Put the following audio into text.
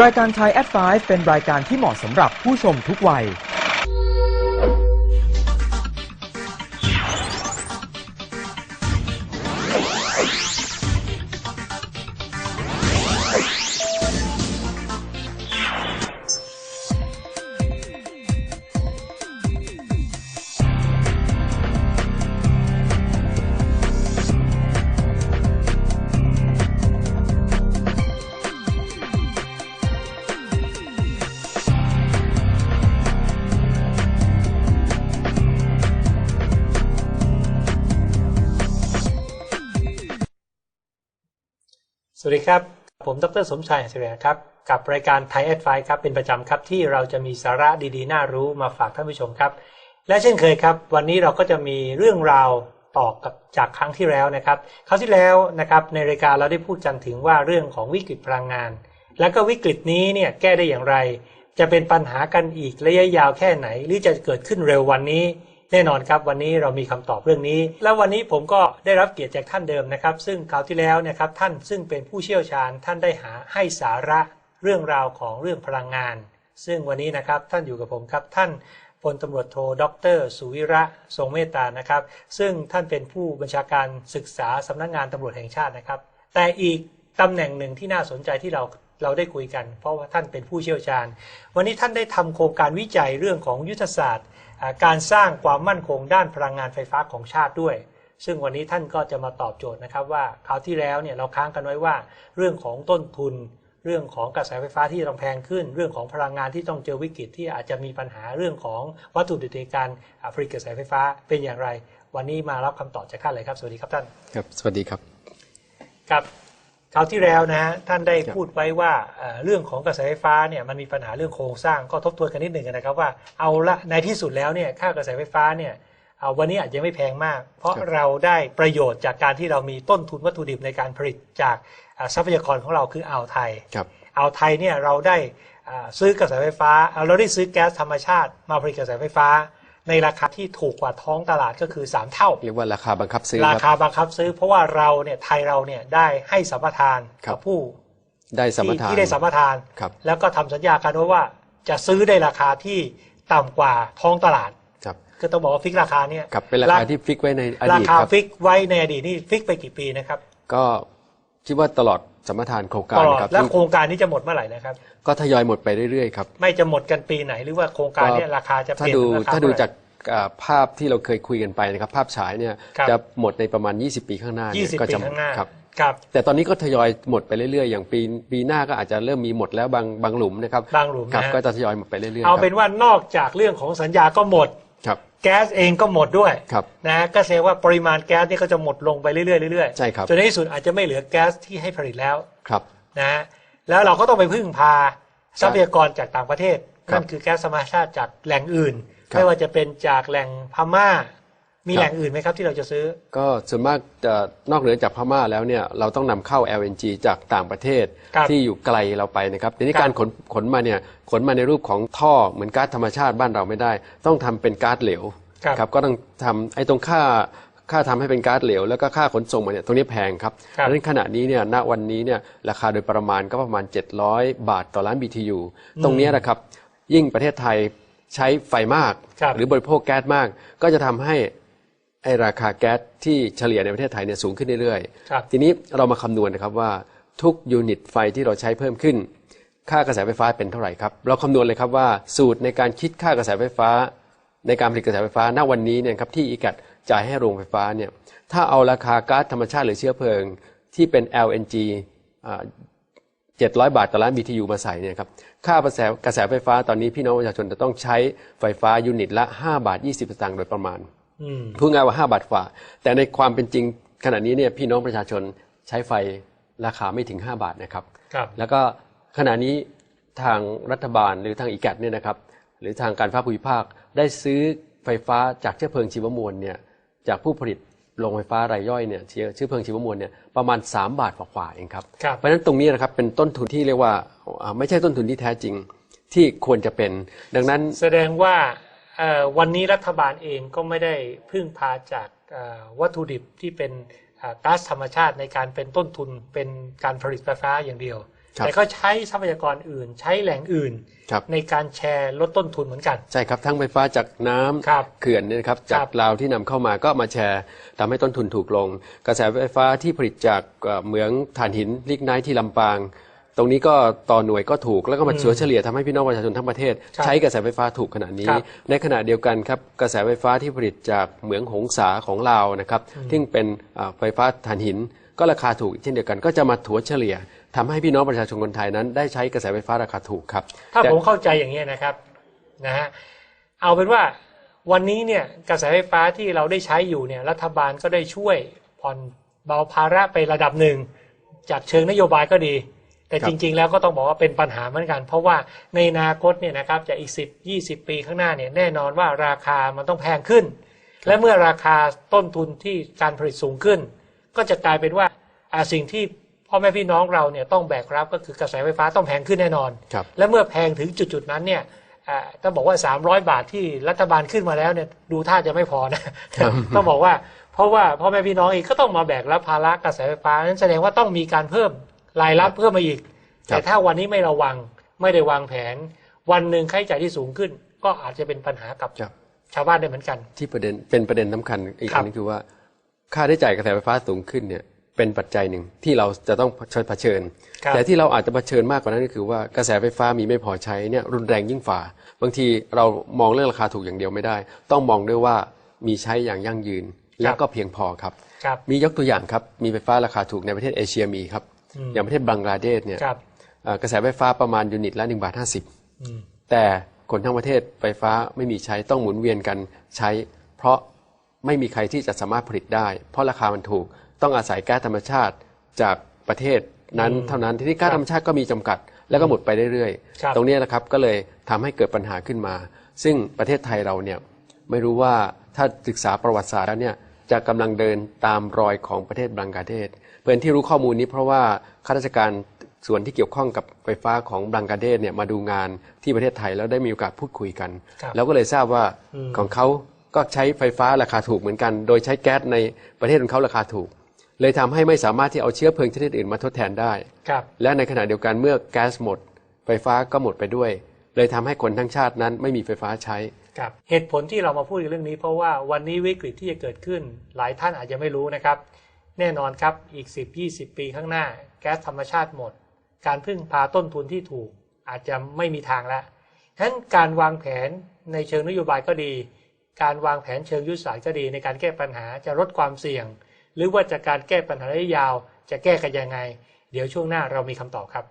รายการไทยแอดไฟเป็นรายการที่เหมาะสำหรับผู้ชมทุกวัย สวัสดีครับ ผมดรสมชายเสรีครับ กับรายการไทยแอดไฟครับ เป็นประจำครับที่เราจะมีสาระดีๆ น่ารู้มาฝากท่านผู้ชมครับ และเช่นเคยครับ วันนี้เราก็จะมีเรื่องราวต่อกับจากครั้งที่แล้วนะครับ ครั้งที่แล้วนะครับในรายการเราได้พูดกันถึงว่าเรื่องของวิกฤตพลังงาน แล้วก็วิกฤตนี้เนี่ยแก้ได้อย่างไร จะเป็นปัญหากันอีกระยะยาวแค่ไหน หรือจะเกิดขึ้นเร็ววันนี้ แน่นอนครับวันนี้เรามีคำตอบเรื่องนี้ แล้ววันนี้ผมก็ได้รับเกียรติจากท่านเดิมนะครับ ซึ่งคราวที่แล้วนะครับท่านซึ่งเป็นผู้เชี่ยวชาญท่านได้หาให้สาระเรื่องราวของเรื่องพลังงาน ซึ่งวันนี้นะครับท่านอยู่กับผมครับท่านพลตำรวจโทดร สุวิระ ทรงเมตตานะครับ ซึ่งท่านเป็นผู้บัญชาการศึกษาสำนักงานตำรวจแห่งชาตินะครับ แต่อีกตำแหน่งหนึ่งที่น่าสนใจที่เรา เราได้คุยกัน เพราะว่าท่านเป็นผู้เชี่ยวชาญ วันนี้ท่านได้ทำโครงการวิจัยเรื่องของยุทธศาสตร์อ่าการสร้างความมั่นคงด้านพลังงานไฟฟ้าของชาติด้วย ซึ่งวันนี้ท่านก็จะมาตอบโจทย์นะครับว่าคราวที่แล้วเนี่ยเราค้างกันไว้ว่า เรื่องของต้นทุน เรื่องของกระแสไฟฟ้าที่ต้องแพงขึ้น เรื่องของพลังงานที่ต้องเจอวิกฤตที่อาจจะมีปัญหาเรื่องของวัตถุดิบในการอ่าผลิตกระแสไฟฟ้าเป็นอย่างไร วันนี้มารับคำตอบจากท่านเลยครับ สวัสดีครับท่านครับสวัสดีครับครับ คราวที่แล้วนะฮะท่านได้ครับพูดไว้ว่าเอ่อเรื่องของกระแสไฟฟ้าเนี่ยมันมีปัญหาเรื่องโครงสร้างก็ทบทวนกันนิดหนึ่งนะครับว่าเอาละในที่สุดแล้วเนี่ยค่ากระแสไฟฟ้าเนี่ยเอาวันนี้อาจจะไม่แพงมาก เพราะเราได้ประโยชน์จากการที่เรามีต้นทุนวัตถุดิบในการผลิตจากอ่าทรัพยากรของเราคืออ่าวไทยครับอ่าวไทยเนี่ยเราได้อ่าซื้อกระแสไฟฟ้าเอาเราได้ซื้อแก๊สธรรมชาติมาผลิตกระแสไฟฟ้า ในราคาที่ถูกกว่าท้องตลาดก็คือ 3 เท่า เรียกว่าราคาบังคับซื้อราคคารับบังคับซื้อ เพราะว่าเราเนี่ยไทยเราเนี่ยได้ให้สัมปทานครักับผู้ได้สัมปที่ทานที่ได้สัมปทานครับแล้วก็ทำสัญญากันไว้ว่า จะซื้อได้ราคาที่ต่ำกว่าท้องตลาดครับก็ต้องบอกว่าฟิกราคาเนี่ยครับเป็นราคาที่ฟิกไว้ในอราดีตคาครับฟิกไว้ในอดีตนี่ฟิกไปกี่ปีนะครับ ก็คิดว่าตลอด สัมปทานโครงกาตรลอดนะครับแล้วซึ่งโครงการนี้จะหมดเมื่อไหร่นะครับ ก็ทยอยหมดไปเรื่อยๆครับไม่จะหมดกันปีไหนหรือว่าโครงการเนี้ราคาจะเปถ้าลี่ยนดูราคาถ้าดูเท่ไหร่จากอ่าภาพที่เราเคยคุยกันไปนะครับ ภาพฉายเนี่ยครับจะหมดในประมาณ 20 ปีข้างหน้าเนี่ยี่ยสิบก็ปีจะข้างหน้าครับครับแต่ตอนนี้ก็ทยอยหมดไปเรื่อยๆ อย่างปีปีหน้าก็อาจจะเริ่มมีหมดแล้วบางบางหลุมนะครับบางหลุมครับนะฮะก็จะทยอยหมดไปเรื่อยๆเอาครับเป็นว่านอกจากเรื่องของสัญญาก็หมด ครับ แก๊สเองก็หมดด้วยครับนะฮะก็แสดงว่าปริมาณแก๊สนี่ก็จะหมดลงไปเรื่อยๆเรื่อยๆใช่ครับจนในที่สุดอาจจะไม่เหลือแก๊สที่ให้ผลิตแล้วครับนะฮะแล้วเราก็ต้องไปพึ่งพาทรัพยากรจากต่างประเทศครับนั่นคือแก๊สธรรมชาติจากแหล่งอื่นครับไม่ว่าจะเป็นจากแหล่งพม่า มีครับแหล่งอื่นไหมครับที่เราจะซื้อ ก็ส่วนมากจะนอกเหนือจากพม่าแล้วเนี่ยเราต้องนำเข้า LNG จากต่างประเทศครับที่อยู่ไกลเราไปนะครับทีนี้ครับการขนขนมาเนี่ยขนมาในรูปของท่อเหมือนก๊าซธรรมชาติบ้านเราไม่ได้ ต้องทำเป็นก๊าซเหลวครับครับก็ต้องทำไอ้ตรงค่าค่าทำให้เป็นก๊าซเหลวแล้วก็ค่าขนส่งมาเนี่ยตรงนี้แพงครับครับดังนั้นขณะนี้เนี่ยณวันนี้เนี่ยราคาโดยประมาณก็ประมาณ 700 บาทต่อล้าน BTU ตรงเนี้ยนะครับยิ่งประเทศไทยใช้ไฟมาก ครับ หรือบริโภคแก๊สมาก ก็จะทำให้ ไอราคาแก๊สที่เฉลี่ยในประเทศไทยเนี่ยสูงขึ้นเรื่อยครับๆทีนี้เรามาคำนวณนะครับว่าทุกยูนิตไฟที่เราใช้เพิ่มขึ้น ค่ากระแสไฟฟ้าเป็นเท่าไหร่ครับ เราคำนวณเลยครับว่าสูตรในการคิดค่ากระแสไฟฟ้า ในการผลิตกระแสไฟฟ้าณวันนี้เนี่ยครับที่อีกัดจ่ายให้โรงไฟฟ้าเนี่ยถ้าเอาราคาก๊าซธรรมชาติหรือเชื้อเพลิง ที่เป็น LNG อ่า700 บาทต่อล้าน BTU มาใส่เนี่ยครับค่ากระแสกระแสไฟฟ้าตอนนี้พี่น้องประชาชนจะต้องใช้ไฟฟ้ายูนิตละ 5 บาท 20สตางค์โดยประมาณอืม พูดง่ายว่า5บาทฝ่า แต่ในความเป็นจริงขณะนี้เนี่ยพี่น้องประชาชนใช้ไฟราคาไม่ถึง 5 บาทนะครับครับ แล้วก็ขณะนี้ทางรัฐบาลหรือทางอีแกดเนี่ยนะครับ หรือทางการไฟฟ้าภูมิภาคได้ซื้อไฟฟ้าจากเชื้อเพลิงชีวมวลเนี่ยจากผู้ผลิตโรงไฟฟ้ารายย่อยเนี่ยเชื้อเชื้อเพลิงชีวมวลเนี่ยประมาณ 3 บาทกว่าๆเองครับครับ เพราะฉะนั้นตรงนี้นะครับเป็นต้นทุนที่เรียกว่าอ่าไม่ใช่ต้นทุนที่แท้จริงที่ควรจะเป็น ดังนั้นแสดงว่าเอ่อ วันนี้รัฐบาลเองก็ไม่ได้พึ่งพาจากเอ่อวัตถุดิบที่เป็นเอ่อก๊าซธรรมชาติในการเป็นต้นทุนเป็นการผลิตไฟฟ้าอย่างเดียวครับแต่ก็ใช้ทรัพยากรอื่น ใช้แหล่งอื่นครับในการแชร์ลดต้นทุนเหมือนกัน ใช่ครับ ทั้งไฟฟ้าจากน้ำครับเขื่อนเนี่ยนะครับจากครับลาวที่นำเข้ามาก็มาแชร์ทำให้ต้นทุนถูกลง กระแสไฟฟ้าที่ผลิตจากเอ่อเหมืองถ่านหินลิกไนท์ที่ลำปาง ตรงนี้ก็ต่อหน่วยก็ถูกแล้วก็มาเฉลี่ยเฉลี่ยทำให้พี่น้องประชาชนทั้งประเทศครับใช้กระแสไฟฟ้าถูกขนาดนี้ครับในขณะเดียวกันครับกระแสไฟฟ้าที่ผลิตจากเหมืองหงสาของลาวนะครับซึ่งเป็นอ่าไฟฟ้าถ่านหิน ก็ราคาถูกเช่นเดียวกัน ก็จะมาถัวเฉลี่ยทำให้พี่น้องประชาชนคนไทยนั้น ได้ใช้กระแสไฟฟ้าราคาถูกครับ ถ้าแต่ผมเข้าใจอย่างนี้ยนะครับนะฮะเอาเป็นว่าวันนี้เนี่ยกระแสไฟฟ้าที่เราได้ใช้อยู่เนี่ยรัฐบาลก็ได้ช่วยผ่อนเบาภาระไประดับหนึ่งจากเชิงนโยบายก็ดี แต่ครับจริง ๆ แล้วก็ต้องบอกว่าเป็นปัญหาเหมือนกัน เพราะว่าในอนาคตเนี่ยนะครับจะอีก 10 20 ปีข้างหน้าเนี่ยแน่นอนว่าราคามันต้องแพงขึ้น และเมื่อราคาต้นทุนที่การผลิตสูงขึ้น ก็จะกลายเป็นว่าอ่าสิ่งที่พ่อแม่พี่น้องเราเนี่ยต้องแบกรับก็คือกระแสไฟฟ้าต้องแพงขึ้นแน่นอนครับและเมื่อแพงถึงจุดๆนั้นเนี่ยอ่าถ้าบอกว่า 300 บาทที่รัฐบาลขึ้นมาแล้วเนี่ยดูท่าจะไม่พอนะต้องบอกว่าเพราะว่าพ่อแม่พี่น้องเองก็ต้องมาแบกรับภาระกระแสไฟฟ้านั้นแสดงว่าต้องมีการเพิ่ม รายรับเพิ่มมาอีกครับแต่ถ้าวันนี้ไม่ระวังไม่ได้วางแผน วันหนึ่งค่าใช้จ่ายที่สูงขึ้น ก็อาจจะเป็นปัญหากับครับชาวบ้านได้เหมือนกัน ที่ประเด็นเป็นประเด็นสำคัญอีกครัอับนนึงคือว่า ค่าใช้จ่ายกระแสไฟฟ้าสูงขึ้นเนี่ยเป็นปัจจัยหนึ่งที่เราจะต้องเผชิญครับแต่ที่เราอาจจะเผชิญมากกว่านั้นก็คือว่ากระแสไฟฟ้ามีไม่พอใช้เนี่ยรุนแรงยิ่งฝ่า บางทีเรามองเรื่องราคาถูกอย่างเดียวไม่ได้ ต้องมองด้วยว่ามีใช้อย่างยั่งยืนและก็เพียงพอครับครับมียกตัวอย่างครับ มีไฟฟ้าราคาถูกในประเทศเอเชียมีครับ อืมอย่างประเทศบังกลาเทศเนี่ยครับเอ่อกระแสไฟฟ้าประมาณยูนิตละ1บาท50อืมแต่คนทั้งประเทศไฟฟ้าไม่มีใช้ต้องหมุนเวียนกันใช้ เพราะไม่มีใครที่จะสามารถผลิตได้ เพราะราคามันถูกต้องอาศัยแก๊สธรรมชาติจากประเทศนั้นอืมเท่านั้นที่นี่ก๊าซธรรมชาติก็มีจำกัด แล้วก็หมดไปเรื่อยครับๆตรงนี้นะครับก็เลยทำให้เกิดปัญหาขึ้นมา ซึ่งประเทศไทยเราเนี่ยไม่รู้ว่าถ้าศึกษาประวัติศาสตร์แล้วเนี่ย จะกำลังเดินตามรอยของประเทศบังกลาเทศเพื่อนที่รู้ข้อมูลนี้เพราะว่าข้าราชการส่วนที่เกี่ยวข้องกับไฟฟ้าของบังกลาเทศเนี่ยมาดูงานที่ประเทศไทยแล้วได้มีโอกาสพูดคุยกันครับแล้วก็เลยทราบว่าอืมของเขาก็ใช้ไฟฟ้าราคาถูกเหมือนกัน โดยใช้แก๊สในประเทศของเขาราคาถูก เลยทำให้ไม่สามารถที่เอาเชื้อเพลิงชนิดอื่นมาทดแทนได้ครับและในขณะเดียวกันเมื่อแก๊สหมด ไฟฟ้าก็หมดไปด้วย เลยทำให้คนทั้งชาตินั้นไม่มีไฟฟ้าใช้ครับเหตุผลที่เรามาพูดเรื่องนี้ เพราะว่าวันนี้วิกฤตที่จะเกิดขึ้น หลายท่านอาจจะไม่รู้นะครับ แน่นอนครับอีก 10 20 ปีข้างหน้า แก๊สธรรมชาติหมด การพึ่งพาต้นทุนที่ถูก อาจจะไม่มีทางแล้วฉะนั้นการวางแผนในเชิงนโยบายก็ดี การวางแผนเชิงยุทธศาสตร์ก็ดีในการแก้ปัญหาจะลดความเสี่ยง หรือว่าจาการแก้ปัญหาระยะยาว จะแก้กันยังไง เดี๋ยวช่วงหน้าเรามีคำตอบครับ